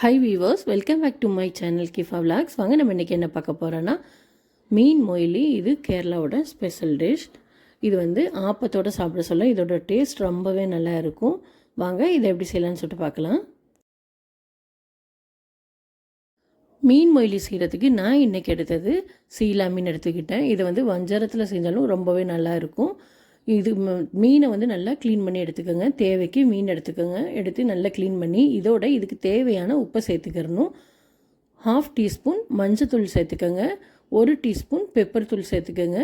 Hi viewers welcome back to my channel Kifa vlogs வாங்க நம்ம இன்றைக்கி என்ன பார்க்க போகிறோன்னா மீன் மொயிலி இது கேரளாவோட ஸ்பெஷல் டிஷ் இது வந்து ஆப்பத்தோட சாப்பிட சொல்ல இதோட டேஸ்ட் ரொம்பவே நல்லா இருக்கும். வாங்க இதை எப்படி செய்யலாம்னு சொல்லிட்டு பார்க்கலாம். மீன் மொயிலி செய்கிறதுக்கு நான் இன்றைக்கி எடுத்தது சீலா மீன் எடுத்துக்கிட்டேன். இதை வந்து வஞ்சரத்தில் செஞ்சாலும் ரொம்பவே நல்லா இருக்கும். இது ம- மீனை வந்து நல்லா க்ளீன் பண்ணி எடுத்துக்கோங்க. தேவைக்கு மீன் எடுத்துக்கோங்க. எடுத்து நல்லா க்ளீன் பண்ணி இதோட இதுக்கு தேவையான உப்பை சேர்த்துக்கிறணும். ஹாஃப் டீஸ்பூன் மஞ்சத்தூள் சேர்த்துக்கோங்க. ஒரு டீஸ்பூன் பெப்பர் தூள் சேர்த்துக்கோங்க.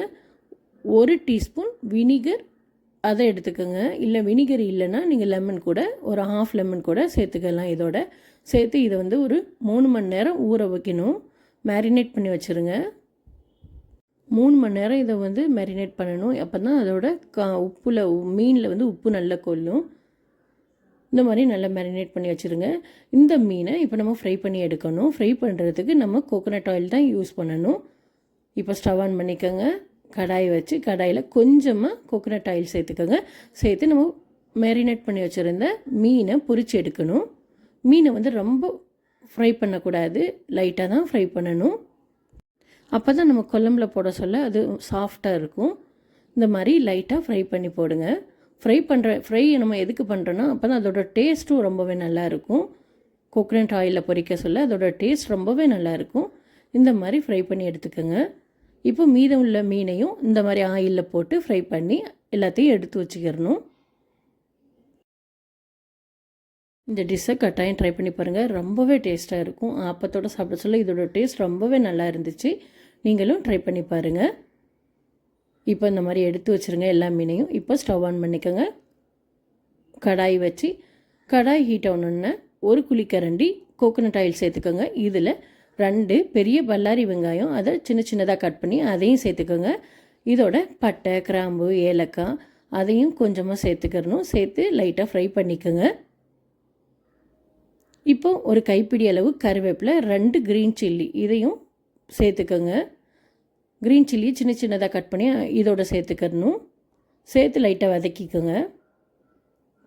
ஒரு டீஸ்பூன் வினிகர் அதை எடுத்துக்கோங்க. இல்லை வினிகர் இல்லைன்னா நீங்கள் லெமன் கூட ஒரு ஹாஃப் லெமன் கூட சேர்த்துக்கலாம் இதோட. சேர்த்து இதை வந்து ஒரு மூணு மணி நேரம் ஊற வைக்கணும். மேரினேட் பண்ணி வச்சுருங்க. மூணு மணி நேரம் இதை வந்து மேரினேட் பண்ணணும். அப்போ தான் அதோட கா உப்பில் மீனில் வந்து உப்பு நல்லா கொல்லும் இந்த மாதிரி நல்லா மேரினேட் பண்ணி வச்சுருங்க. இந்த மீனை இப்போ நம்ம ஃப்ரை பண்ணி எடுக்கணும். ஃப்ரை பண்ணுறதுக்கு நம்ம கோகோனட் ஆயில் தான் யூஸ் பண்ணணும். இப்போ ஸ்டவ் ஆன் பண்ணிக்கோங்க. கடாய் வச்சு கடாயில் கொஞ்சமாக கோகோனட் ஆயில் சேர்த்துக்கோங்க. சேர்த்து நம்ம மேரினேட் பண்ணி வச்சுருந்த மீனை பொரிச்சு எடுக்கணும். மீனை வந்து ரொம்ப ஃப்ரை பண்ணக்கூடாது. லைட்டாக தான் ஃப்ரை பண்ணணும். அப்போ தான் நம்ம குழம்புல போட சொல்ல அது சாஃப்டாக இருக்கும். இந்த மாதிரி லைட்டாக ஃப்ரை பண்ணி போடுங்க. ஃப்ரை பண்ணுற ஃப்ரை நம்ம எதுக்கு பண்ணுறோன்னா அப்போ தான் அதோட டேஸ்ட்டும் ரொம்பவே நல்லா இருக்கும். கோகனட் ஆயிலில் பொரிக்க சொல்ல அதோட டேஸ்ட் ரொம்பவே நல்லா இருக்கும். இந்த மாதிரி ஃப்ரை பண்ணி எடுத்துக்கோங்க. இப்போ மீதம் உள்ள மீனையும் இந்த மாதிரி ஆயிலில் போட்டு ஃப்ரை பண்ணி எல்லாத்தையும் எடுத்து வச்சுக்கிறணும் இந்த டிஷ்ஷை கட்டாயம் ட்ரை பண்ணி பாருங்கள் ரொம்பவே டேஸ்ட்டாக இருக்கும். ஆப்பத்தோட சாப்பிட சொல்ல இதோட டேஸ்ட் ரொம்பவே நல்லா இருந்துச்சு. நீங்களும் ட்ரை பண்ணி பாருங்கள் இப்போ இந்த மாதிரி எடுத்து வச்சுருங்க எல்லா மீனையும். இப்போ ஸ்டவ் ஆன் பண்ணிக்கோங்க. கடாய் வச்சு கடாய் ஹீட் ஆகணுன்னு ஒரு குழிக்கரண்டி கோகோனட் ஆயில் சேர்த்துக்கோங்க. இதில் ரெண்டு பெரிய பல்லாரி வெங்காயம் அதை சின்ன சின்னதாக கட் பண்ணி அதையும் சேர்த்துக்கோங்க. இதோட பட்டை கிராம்பு ஏலக்காய் அதையும் கொஞ்சமாக சேர்த்துக்கிறணும். சேர்த்து லைட்டாக ஃப்ரை பண்ணிக்கோங்க. இப்போ ஒரு கைப்பிடி அளவு கருவேப்பிலை ரெண்டு க்ரீன் சில்லி இதையும் சேர்த்துக்கோங்க. க்ரீன் சில்லி சின்ன சின்னதாக கட் பண்ணி இதோட சேர்த்துக்கணும் சேர்த்து லைட்டாக வதக்கிக்கோங்க.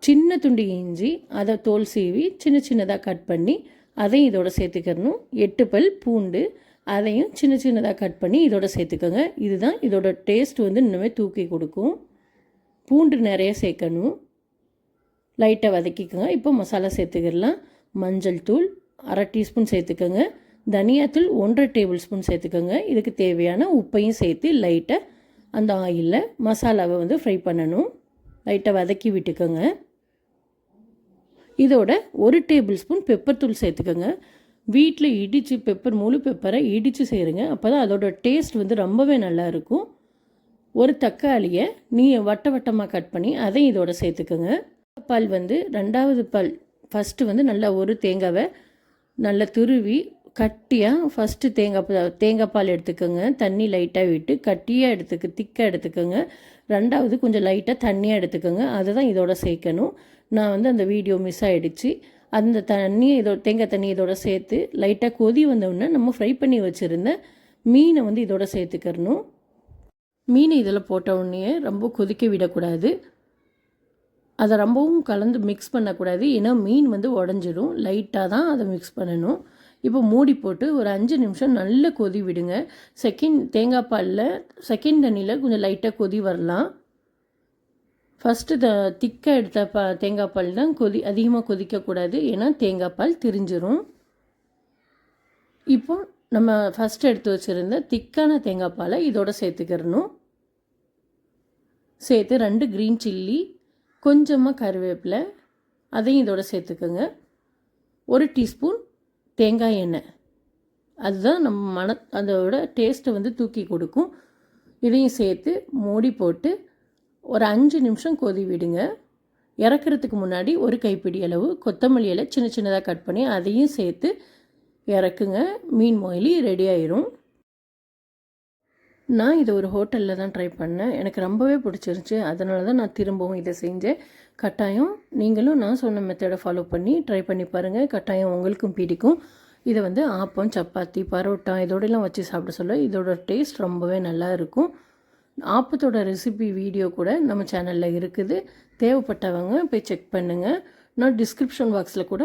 சின்ன துண்டு இஞ்சி அதை தோல் சீவி சின்ன சின்னதாக கட் பண்ணி அதையும் இதோட சேர்த்துக்கிறணும். எட்டு பல் பூண்டு அதையும் சின்ன சின்னதாக கட் பண்ணி இதோட சேர்த்துக்கோங்க. இதுதான் இதோட டேஸ்ட் வந்து இன்னுமே தூக்கி கொடுக்கும். பூண்டு நிறைய சேர்க்கணும். லைட்டாக வதக்கிக்கோங்க. இப்போ மசாலா சேர்த்துக்கிடலாம். மஞ்சள் தூள் அரை டீஸ்பூன் சேர்த்துக்கோங்க. தனியாத்தூள் ஒன்றரை டேபிள் ஸ்பூன் சேர்த்துக்கோங்க. இதுக்கு தேவையான உப்பையும் சேர்த்து லைட்டாக அந்த ஆயிலில் மசாலாவை வந்து ஃப்ரை பண்ணணும். லைட்டாக வதக்கி விட்டுக்கோங்க. இதோட ஒரு டேபிள் ஸ்பூன் பெப்பர் தூள் சேர்த்துக்கோங்க. வீட்டில் இடித்து பெப்பர் முழு பெப்பரை இடித்து செய்கிறங்க அப்போ தான் அதோட டேஸ்ட் வந்து ரொம்பவே நல்லா இருக்கும். ஒரு தக்காளியை நீ வட்ட வட்டமாக கட் பண்ணி அதையும் இதோட சேர்த்துக்கோங்க. பால் வந்து ரெண்டாவது பால் ஃபஸ்ட்டு வந்து நல்லா ஒரு தேங்காவை நல்லா துருவி கட்டியாக ஃபஸ்ட்டு தேங்காய் தேங்காய் பால் எடுத்துக்கோங்க. தண்ணி லைட்டாக விட்டு கட்டியாக எடுத்துக்க திக்காக எடுத்துக்கோங்க. ரெண்டாவது கொஞ்சம் லைட்டாக தண்ணியாக எடுத்துக்கோங்க. அதை தான் இதோட சேர்க்கணும். நான் வந்து அந்த வீடியோ மிஸ் ஆகிடுச்சு அந்த தண்ணி இதோட தேங்காய் தண்ணி இதோட சேர்த்து லைட்டாக கொதி வந்தோடனே நம்ம ஃப்ரை பண்ணி வச்சுருந்த மீனை வந்து இதோட சேர்த்துக்கிறணும். மீனை இதில் போட்ட உடனே ரொம்ப கொதிக்க விடக்கூடாது. அதை ரொம்பவும் கலந்து மிக்ஸ் பண்ணக்கூடாது. ஏன்னா மீன் வந்து உடஞ்சிரும். லைட்டாக தான் அதை மிக்ஸ் பண்ணணும். இப்போ மூடி போட்டு ஒரு அஞ்சு நிமிஷம் நல்ல கொதி விடுங்க. செகண்ட் தேங்காய் பாலில் செகண்ட் தண்ணியில் கொஞ்சம் லைட்டாக கொதி வரலாம். ஃபஸ்ட்டு த திக்காக எடுத்த பா தேங்காய் பால் தான் கொதி அதிகமாக கொதிக்கக்கூடாது ஏன்னா தேங்காய் பால் திரிஞ்சிரும். இப்போ நம்ம ஃபஸ்ட்டு எடுத்து வச்சுருந்த திக்கான தேங்காய் பாலை இதோட சேர்த்துக்கிறணும் சேர்த்து ரெண்டு க்ரீன் சில்லி கொஞ்சமாக கருவேப்பிலை அதையும் இதோட சேர்த்துக்கோங்க. ஒரு டீஸ்பூன் தேங்காய் எண்ணெய். அதுதான் நம்ம மன அதோட டேஸ்ட்டை வந்து தூக்கி கொடுக்கும். இதையும் சேர்த்து மூடி போட்டு ஒரு அஞ்சு நிமிஷம் கொதி விடுங்க. இறக்குறதுக்கு முன்னாடி ஒரு கைப்பிடி அளவு கொத்தமல்லி இலை சின்ன சின்னதாக கட் பண்ணி அதையும் சேர்த்து இறக்குங்க. மீன் மொயிலி ரெடி ஆயிரும். நான் இதை ஒரு ஹோட்டலில் தான் ட்ரை பண்ணேன். எனக்கு ரொம்பவே பிடிச்சிருந்துச்சி. அதனால தான் நான் திரும்பவும் இதை செஞ்சேன். கட்டாயம் நீங்களும் நான் சொன்ன மெத்தடை ஃபாலோ பண்ணி ட்ரை பண்ணி பாருங்கள் கட்டாயம் உங்களுக்கும் பிடிக்கும். இதை வந்து ஆப்பம் சப்பாத்தி பரோட்டா இதோடலாம் வச்சு சாப்பிட சொல்ல இதோட டேஸ்ட் ரொம்பவே நல்லா இருக்கும். ஆப்பத்தோட ரெசிபி வீடியோ கூட நம்ம சேனலில் இருக்குது. தேவைப்பட்டவங்க போய் செக் பண்ணுங்கள் நான் டிஸ்கிரிப்ஷன் பாக்ஸில் கூட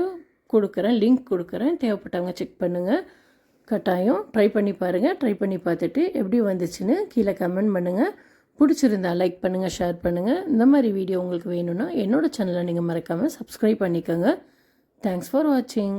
கொடுக்குறேன். லிங்க் கொடுக்குறேன். தேவைப்பட்டவங்க செக் பண்ணுங்கள் கட்டாயம். ட்ரை பண்ணி பாருங்கள் ட்ரை பண்ணி பார்த்துட்டு எப்படி வந்துச்சுன்னு கீழே கமெண்ட் பண்ணுங்கள் பிடிச்சிருந்தா லைக் பண்ணுங்கள் ஷேர் பண்ணுங்கள் இந்த மாதிரி வீடியோ உங்களுக்கு வேணும்னா என்னோடய சேனலை நீங்கள் மறக்காமல் சப்ஸ்கிரைப் பண்ணிக்கோங்க. தேங்க்ஸ் ஃபார் வாட்சிங்